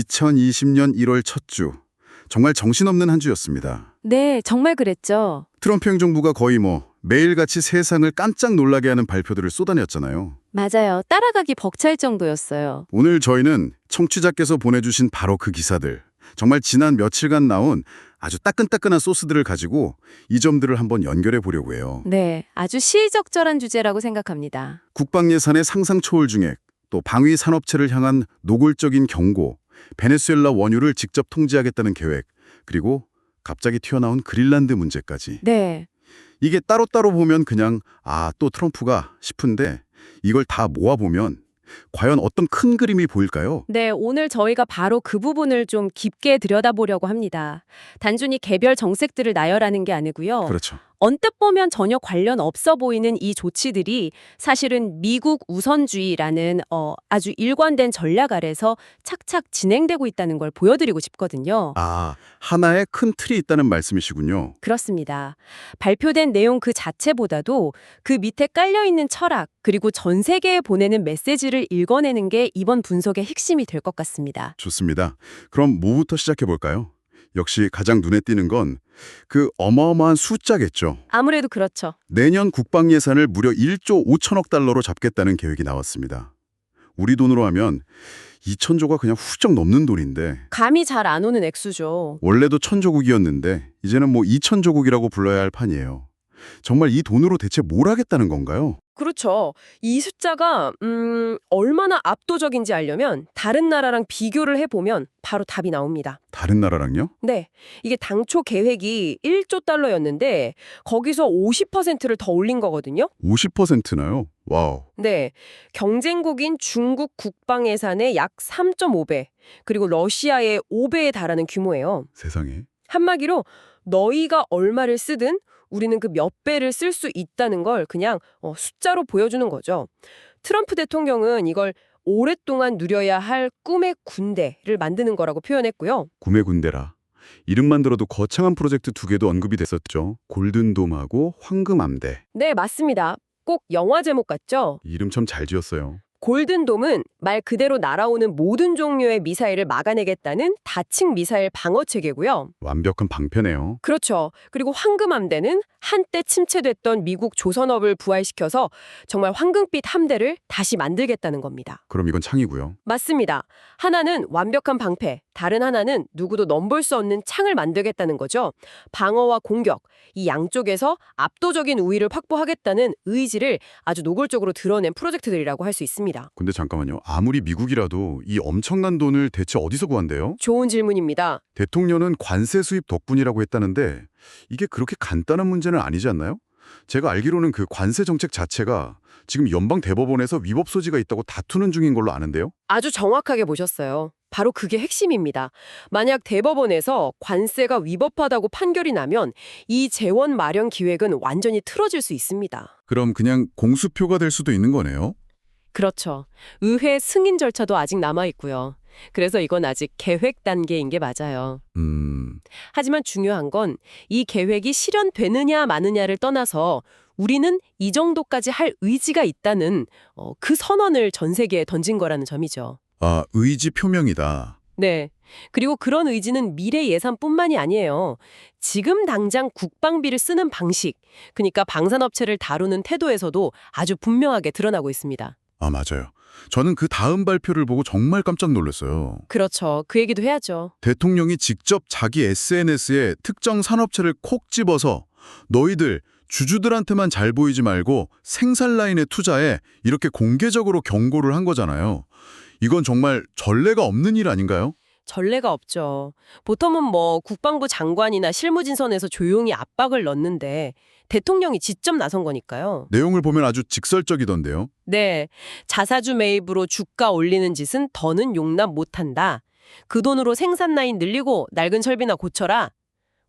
2020년 1월 첫 주. 정말 정신없는 한 주였습니다. 네, 정말 그랬죠. 트럼프 행정부가 거의 뭐 매일같이 세상을 깜짝 놀라게 하는 발표들을 쏟아냈잖아요. 맞아요. 따라가기 벅찰 정도였어요. 오늘 저희는 청취자께서 보내주신 바로 그 기사들, 정말 지난 며칠간 나온 아주 따끈따끈한 소스들을 가지고 이 점들을 한번 연결해 보려고 해요. 네, 아주 시의적절한 주제라고 생각합니다. 국방 예산의 상상 초월 중에 또 방위 산업체를 향한 노골적인 경고, 베네수엘라 원유를 직접 통제하겠다는 계획, 그리고 갑자기 튀어나온 그린란드 문제까지. 네, 이게 따로따로 보면 그냥 아, 또 트럼프가 싶은데 이걸 다 모아보면 과연 어떤 큰 그림이 보일까요? 네, 오늘 저희가 바로 그 부분을 좀 깊게 들여다보려고 합니다. 단순히 개별 정책들을 나열하는 게 아니고요. 그렇죠. 언뜻 보면 전혀 관련 없어 보이는 이 조치들이 사실은 미국 우선주의라는 어, 아주 일관된 전략 아래서 착착 진행되고 있다는 걸 보여드리고 싶거든요. 아, 하나의 큰 틀이 있다는 말씀이시군요. 그렇습니다. 발표된 내용 그 자체보다도 그 밑에 깔려있는 철학 그리고 전 세계에 보내는 메시지를 읽어내는 게 이번 분석의 핵심이 될 것 같습니다. 좋습니다. 그럼 뭐부터 시작해 볼까요? 역시 가장 눈에 띄는 건 그 어마어마한 숫자겠죠. 아무래도 그렇죠. 내년 국방 예산을 무려 1조 5천억 달러로 잡겠다는 계획이 나왔습니다. 우리 돈으로 하면 2천조가 그냥 훌쩍 넘는 돈인데 감이 잘 안 오는 액수죠. 원래도 천조국이었는데 이제는 뭐 2천조국이라고 불러야 할 판이에요. 정말 이 돈으로 대체 뭘 하겠다는 건가요? 그렇죠. 이 숫자가 음, 얼마나 압도적인지 알려면 다른 나라랑 비교를 해보면 바로 답이 나옵니다. 다른 나라랑요? 네, 이게 당초 계획이 1조 달러였는데 거기서 50%를 더 올린 거거든요. 50%나요? 와우. 네, 경쟁국인 중국 국방 예산의 약 3.5배, 그리고 러시아의 5배에 달하는 규모예요. 세상에. 한마디로 너희가 얼마를 쓰든 우리는 그 몇 배를 쓸 수 있다는 걸 그냥 어, 숫자로 보여주는 거죠. 트럼프 대통령은 이걸 오랫동안 누려야 할 꿈의 군대를 만드는 거라고 표현했고요. 구매 군대라. 이름만 들어도 거창한 프로젝트 두 개도 언급이 됐었죠. 골든돔하고 황금암대. 네, 맞습니다. 꼭 영화 제목 같죠? 이름 참 잘 지었어요. 골든돔은 말 그대로 날아오는 모든 종류의 미사일을 막아내겠다는 다층 미사일 방어 체계고요. 완벽한 방패네요. 그렇죠. 그리고 황금함대는 한때 침체됐던 미국 조선업을 부활시켜서 정말 황금빛 함대를 다시 만들겠다는 겁니다. 그럼 이건 창이고요. 맞습니다. 하나는 완벽한 방패, 다른 하나는 누구도 넘볼 수 없는 창을 만들겠다는 거죠. 방어와 공격, 이 양쪽에서 압도적인 우위를 확보하겠다는 의지를 아주 노골적으로 드러낸 프로젝트들이라고 할 수 있습니다. 근데 잠깐만요. 아무리 미국이라도 이 엄청난 돈을 대체 어디서 구한대요? 좋은 질문입니다. 대통령은 관세 수입 덕분이라고 했다는데 이게 그렇게 간단한 문제는 아니지 않나요? 제가 알기로는 그 관세 정책 자체가 지금 연방 대법원에서 위법 소지가 있다고 다투는 중인 걸로 아는데요. 아주 정확하게 보셨어요. 바로 그게 핵심입니다. 만약 대법원에서 관세가 위법하다고 판결이 나면 이 재원 마련 기획은 완전히 틀어질 수 있습니다. 그럼 그냥 공수표가 될 수도 있는 거네요. 그렇죠. 의회 승인 절차도 아직 남아 있고요. 그래서 이건 아직 계획 단계인 게 맞아요. 음, 하지만 중요한 건 이 계획이 실현되느냐 마느냐를 떠나서 우리는 이 정도까지 할 의지가 있다는 어, 그 선언을 전 세계에 던진 거라는 점이죠. 아 의지 표명이다. 네. 그리고 그런 의지는 미래 예산뿐만이 아니에요. 지금 당장 국방비를 쓰는 방식, 그러니까 방산업체를 다루는 태도에서도 아주 분명하게 드러나고 있습니다. 아 맞아요. 저는 그 다음 발표를 보고 정말 깜짝 놀랐어요. 그렇죠. 그 얘기도 해야죠. 대통령이 직접 자기 SNS에 특정 산업체를 콕 집어서 너희들 주주들한테만 잘 보이지 말고 생산 라인에 투자해 이렇게 공개적으로 경고를 한 거잖아요. 이건 정말 전례가 없는 일 아닌가요? 전례가 없죠. 보통은 뭐 국방부 장관이나 실무진선에서 조용히 압박을 넣는데 대통령이 직접 나선 거니까요. 내용을 보면 아주 직설적이던데요. 네. 자사주 매입으로 주가 올리는 짓은 더는 용납 못한다. 그 돈으로 생산 라인 늘리고 낡은 설비나 고쳐라.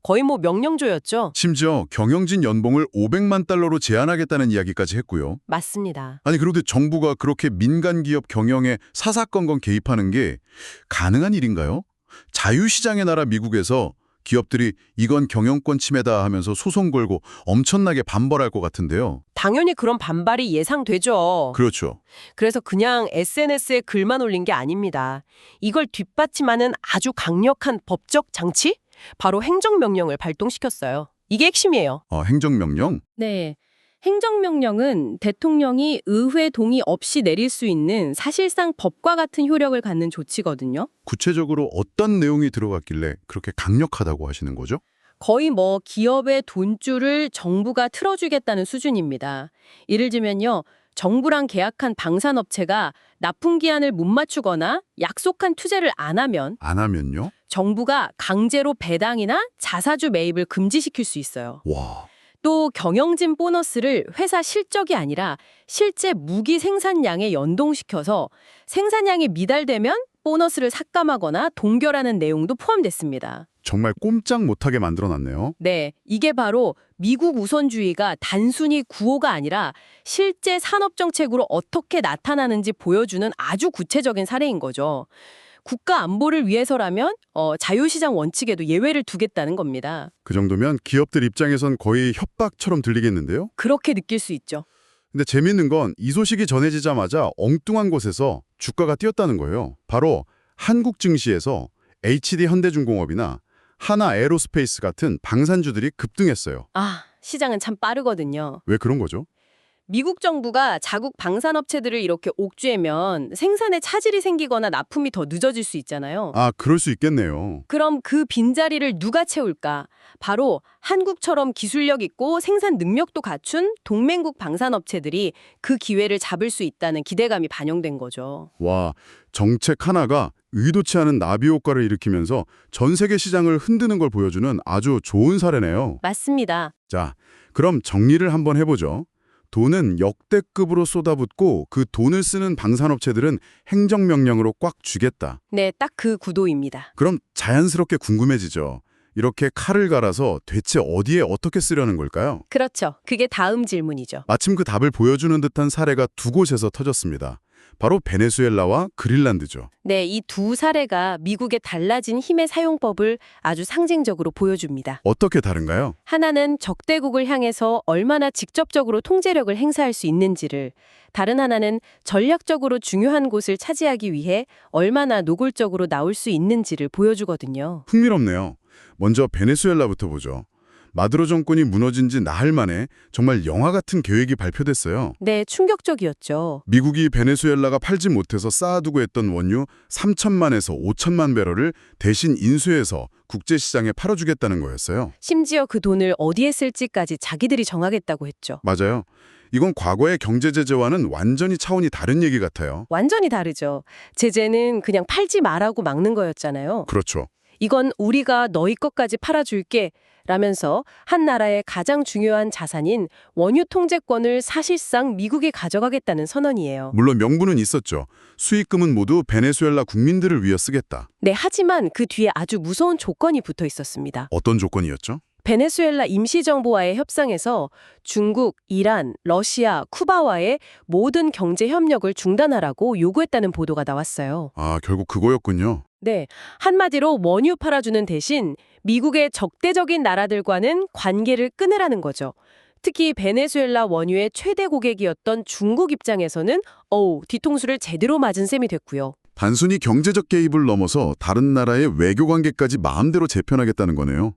거의 뭐 명령조였죠. 심지어 경영진 연봉을 500만 달러로 제한하겠다는 이야기까지 했고요. 맞습니다. 아니 그런데 정부가 그렇게 민간 기업 경영에 사사건건 개입하는 게 가능한 일인가요? 자유시장의 나라 미국에서 기업들이 이건 경영권 침해다 하면서 소송 걸고 엄청나게 반발할 것 같은데요. 당연히 그런 반발이 예상되죠. 그렇죠. 그래서 그냥 SNS에 글만 올린 게 아닙니다. 이걸 뒷받침하는 아주 강력한 법적 장치? 바로 행정명령을 발동시켰어요. 이게 핵심이에요. 어, 행정명령? 네. 행정명령은 대통령이 의회 동의 없이 내릴 수 있는 사실상 법과 같은 효력을 갖는 조치거든요. 구체적으로 어떤 내용이 들어갔길래 그렇게 강력하다고 하시는 거죠? 거의 뭐 기업의 돈줄을 정부가 틀어주겠다는 수준입니다. 예를 들면요. 정부랑 계약한 방산업체가 납품 기한을 못 맞추거나 약속한 투자를 안 하면 안 하면요? 정부가 강제로 배당이나 자사주 매입을 금지시킬 수 있어요. 와, 또 경영진 보너스를 회사 실적이 아니라 실제 무기 생산량에 연동시켜서 생산량이 미달되면 보너스를 삭감하거나 동결하는 내용도 포함됐습니다. 정말 꼼짝 못하게 만들어놨네요. 네, 이게 바로 미국 우선주의가 단순히 구호가 아니라 실제 산업 정책으로 어떻게 나타나는지 보여주는 아주 구체적인 사례인 거죠. 국가 안보를 위해서라면 어, 자유시장 원칙에도 예외를 두겠다는 겁니다. 그 정도면 기업들 입장에선 거의 협박처럼 들리겠는데요? 그렇게 느낄 수 있죠. 근데 재밌는 건 이 소식이 전해지자마자 엉뚱한 곳에서 주가가 뛰었다는 거예요. 바로 한국 증시에서 HD 현대중공업이나 하나 에로스페이스 같은 방산주들이 급등했어요. 아, 시장은 참 빠르거든요. 왜 그런 거죠? 미국 정부가 자국 방산업체들을 이렇게 옥죄면 생산에 차질이 생기거나 납품이 더 늦어질 수 있잖아요. 아, 그럴 수 있겠네요. 그럼 그 빈자리를 누가 채울까? 바로 한국처럼 기술력 있고 생산 능력도 갖춘 동맹국 방산업체들이 그 기회를 잡을 수 있다는 기대감이 반영된 거죠. 와, 정책 하나가 의도치 않은 나비 효과를 일으키면서 전 세계 시장을 흔드는 걸 보여주는 아주 좋은 사례네요. 맞습니다. 자, 그럼 정리를 한번 해보죠. 돈은 역대급으로 쏟아붓고 그 돈을 쓰는 방산업체들은 행정명령으로 꽉 쥐겠다. 네, 딱 그 구도입니다. 그럼 자연스럽게 궁금해지죠. 이렇게 칼을 갈아서 대체 어디에 어떻게 쓰려는 걸까요? 그렇죠. 그게 다음 질문이죠. 마침 그 답을 보여주는 듯한 사례가 두 곳에서 터졌습니다. 바로 베네수엘라와 그린란드죠. 네, 이 두 사례가 미국의 달라진 힘의 사용법을 아주 상징적으로 보여줍니다. 어떻게 다른가요? 하나는 적대국을 향해서 얼마나 직접적으로 통제력을 행사할 수 있는지를, 다른 하나는 전략적으로 중요한 곳을 차지하기 위해 얼마나 노골적으로 나올 수 있는지를 보여주거든요. 흥미롭네요. 먼저 베네수엘라부터 보죠. 마두로 정권이 무너진 지 나흘 만에 정말 영화 같은 계획이 발표됐어요. 네, 충격적이었죠. 미국이 베네수엘라가 팔지 못해서 쌓아두고 했던 원유 3천만에서 5천만 배럴을 대신 인수해서 국제시장에 팔아주겠다는 거였어요. 심지어 그 돈을 어디에 쓸지까지 자기들이 정하겠다고 했죠. 맞아요. 이건 과거의 경제 제재와는 완전히 차원이 다른 얘기 같아요. 완전히 다르죠. 제재는 그냥 팔지 말라고 막는 거였잖아요. 그렇죠. 이건 우리가 너희 것까지 팔아줄게 라면서 한 나라의 가장 중요한 자산인 원유 통제권을 사실상 미국이 가져가겠다는 선언이에요. 물론 명분은 있었죠. 수익금은 모두 베네수엘라 국민들을 위해 쓰겠다. 네, 하지만 그 뒤에 아주 무서운 조건이 붙어 있었습니다. 어떤 조건이었죠? 베네수엘라 임시정부와의 협상에서 중국, 이란, 러시아, 쿠바와의 모든 경제 협력을 중단하라고 요구했다는 보도가 나왔어요. 아, 결국 그거였군요. 네, 한마디로 원유 팔아주는 대신 미국의 적대적인 나라들과는 관계를 끊으라는 거죠. 특히 베네수엘라 원유의 최대 고객이었던 중국 입장에서는 어우, 뒤통수를 제대로 맞은 셈이 됐고요. 단순히 경제적 개입을 넘어서 다른 나라의 외교 관계까지 마음대로 재편하겠다는 거네요.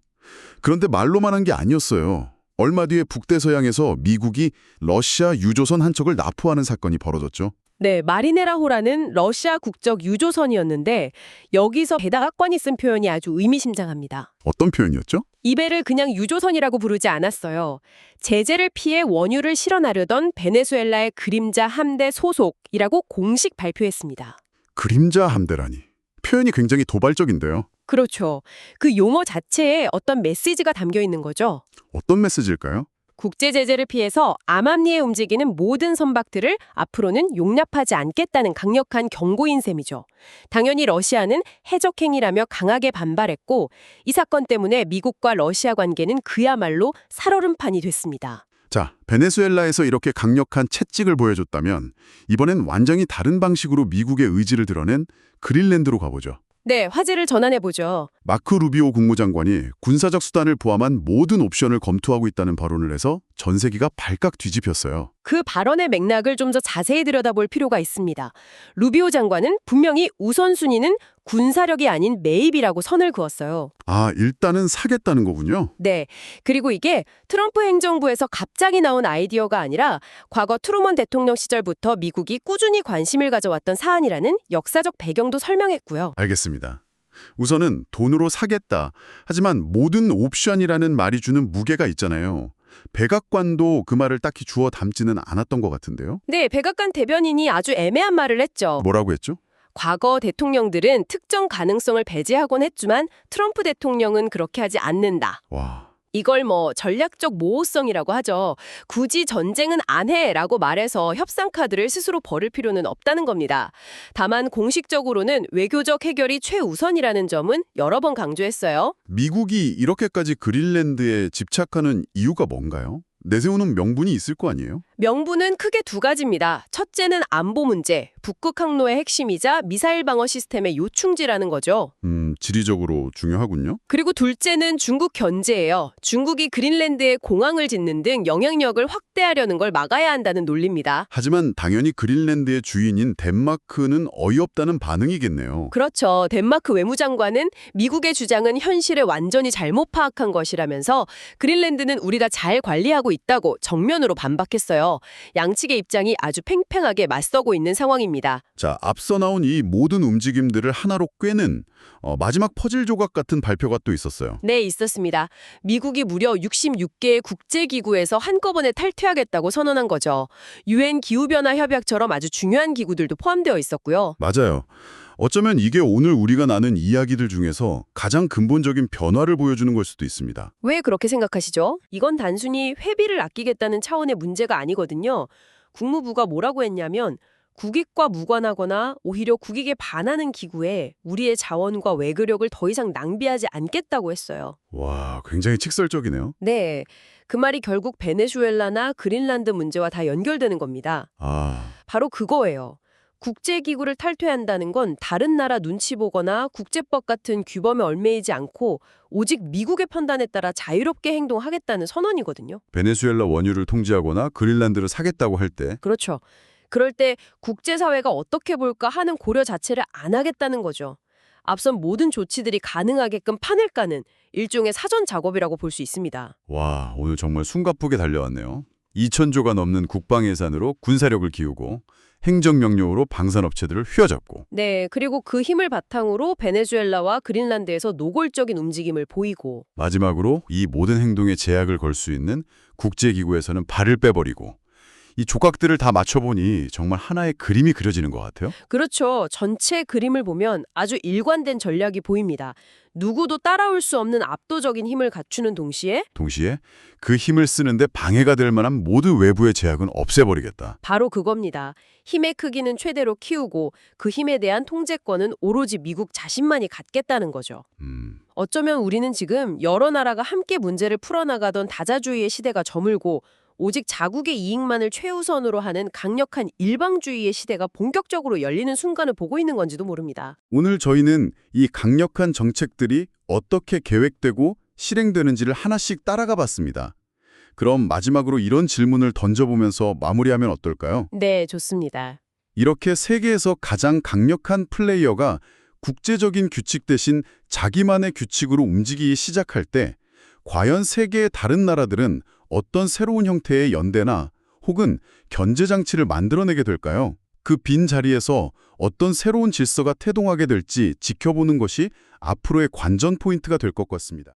그런데 말로만 한 게 아니었어요. 얼마 뒤에 북대서양에서 미국이 러시아 유조선 한 척을 납포하는 사건이 벌어졌죠. 네, 마리네라호라는 러시아 국적 유조선이었는데 여기서 배다각관이 쓴 표현이 아주 의미심장합니다. 어떤 표현이었죠? 이 배를 그냥 유조선이라고 부르지 않았어요. 제재를 피해 원유를 실어 나르던 베네수엘라의 그림자 함대 소속이라고 공식 발표했습니다. 그림자 함대라니. 표현이 굉장히 도발적인데요. 그렇죠. 그 용어 자체에 어떤 메시지가 담겨 있는 거죠. 어떤 메시지일까요? 국제 제재를 피해서 암암리에 움직이는 모든 선박들을 앞으로는 용납하지 않겠다는 강력한 경고인 셈이죠. 당연히 러시아는 해적 행위라며 강하게 반발했고 이 사건 때문에 미국과 러시아 관계는 그야말로 살얼음판이 됐습니다. 자, 베네수엘라에서 이렇게 강력한 채찍을 보여줬다면 이번엔 완전히 다른 방식으로 미국의 의지를 드러낸 그린랜드로 가보죠. 네, 화제를 전환해보죠. 마크 루비오 국무장관이 군사적 수단을 포함한 모든 옵션을 검토하고 있다는 발언을 해서 전 세계가 발칵 뒤집혔어요. 그 발언의 맥락을 좀 더 자세히 들여다볼 필요가 있습니다. 루비오 장관은 분명히 우선순위는 군사력이 아닌 매입이라고 선을 그었어요. 아, 일단은 사겠다는 거군요. 네. 그리고 이게 트럼프 행정부에서 갑자기 나온 아이디어가 아니라 과거 트루먼 대통령 시절부터 미국이 꾸준히 관심을 가져왔던 사안이라는 역사적 배경도 설명했고요. 알겠습니다. 우선은 돈으로 사겠다. 하지만 모든 옵션이라는 말이 주는 무게가 있잖아요. 백악관도 그 말을 딱히 주워 담지는 않았던 것 같은데요. 네, 백악관 대변인이 아주 애매한 말을 했죠. 뭐라고 했죠? 과거 대통령들은 특정 가능성을 배제하곤 했지만 트럼프 대통령은 그렇게 하지 않는다. 와, 이걸 뭐 전략적 모호성이라고 하죠. 굳이 전쟁은 안 해라고 말해서 협상 카드를 스스로 벌을 필요는 없다는 겁니다. 다만 공식적으로는 외교적 해결이 최우선이라는 점은 여러 번 강조했어요. 미국이 이렇게까지 그린랜드에 집착하는 이유가 뭔가요? 내세우는 명분이 있을 거 아니에요? 명분은 크게 두 가지입니다. 첫째는 안보 문제, 북극 항로의 핵심이자 미사일 방어 시스템의 요충지라는 거죠. 음, 지리적으로 중요하군요. 그리고 둘째는 중국 견제예요. 중국이 그린랜드에 공항을 짓는 등 영향력을 확대하려는 걸 막아야 한다는 논리입니다. 하지만 당연히 그린랜드의 주인인 덴마크는 어이없다는 반응이겠네요. 그렇죠. 덴마크 외무장관은 미국의 주장은 현실에 완전히 잘못 파악한 것이라면서 그린랜드는 우리가 잘 관리하고 있다고 정면으로 반박했어요. 양측의 입장이 아주 팽팽하게 맞서고 있는 상황입니다. 자, 앞서 나온 이 모든 움직임들을 하나로 꿰는 어, 마지막 퍼즐 조각 같은 발표가 또 있었어요. 네, 있었습니다. 미국이 무려 66개의 국제기구에서 한꺼번에 탈퇴하겠다고 선언한 거죠. 유엔 기후변화 협약처럼 아주 중요한 기구들도 포함되어 있었고요. 맞아요. 어쩌면 이게 오늘 우리가 나눈 이야기들 중에서 가장 근본적인 변화를 보여주는 걸 수도 있습니다. 왜 그렇게 생각하시죠? 이건 단순히 회비를 아끼겠다는 차원의 문제가 아니거든요. 국무부가 뭐라고 했냐면 국익과 무관하거나 오히려 국익에 반하는 기구에 우리의 자원과 외교력을 더 이상 낭비하지 않겠다고 했어요. 와, 굉장히 칙설적이네요. 네. 그 말이 결국 베네수엘라나 그린란드 문제와 다 연결되는 겁니다. 아, 바로 그거예요. 국제기구를 탈퇴한다는 건 다른 나라 눈치 보거나 국제법 같은 규범에 얽매이지 않고 오직 미국의 판단에 따라 자유롭게 행동하겠다는 선언이거든요. 베네수엘라 원유를 통제하거나 그린란드를 사겠다고 할 때 그렇죠. 그럴 때 국제사회가 어떻게 볼까 하는 고려 자체를 안 하겠다는 거죠. 앞선 모든 조치들이 가능하게끔 판을 까는 일종의 사전 작업이라고 볼 수 있습니다. 와, 오늘 정말 숨가쁘게 달려왔네요. 2천조가 넘는 국방 예산으로 군사력을 기우고 행정명령으로 방산업체들을 휘어잡고 네, 그리고 그 힘을 바탕으로 베네수엘라와 그린란드에서 노골적인 움직임을 보이고 마지막으로 이 모든 행동에 제약을 걸 수 있는 국제기구에서는 발을 빼버리고 이 조각들을 다 맞춰보니 정말 하나의 그림이 그려지는 것 같아요. 그렇죠. 전체 그림을 보면 아주 일관된 전략이 보입니다. 누구도 따라올 수 없는 압도적인 힘을 갖추는 동시에 동시에 그 힘을 쓰는데 방해가 될 만한 모든 외부의 제약은 없애버리겠다. 바로 그겁니다. 힘의 크기는 최대로 키우고 그 힘에 대한 통제권은 오로지 미국 자신만이 갖겠다는 거죠. 음, 어쩌면 우리는 지금 여러 나라가 함께 문제를 풀어나가던 다자주의의 시대가 저물고 오직 자국의 이익만을 최우선으로 하는 강력한 일방주의의 시대가 본격적으로 열리는 순간을 보고 있는 건지도 모릅니다. 오늘 저희는 이 강력한 정책들이 어떻게 계획되고 실행되는지를 하나씩 따라가 봤습니다. 그럼 마지막으로 이런 질문을 던져보면서 마무리하면 어떨까요? 네, 좋습니다. 이렇게 세계에서 가장 강력한 플레이어가 국제적인 규칙 대신 자기만의 규칙으로 움직이기 시작할 때 과연 세계의 다른 나라들은 어떤 새로운 형태의 연대나 혹은 견제 장치를 만들어내게 될까요? 그 빈 자리에서 어떤 새로운 질서가 태동하게 될지 지켜보는 것이 앞으로의 관전 포인트가 될 것 같습니다.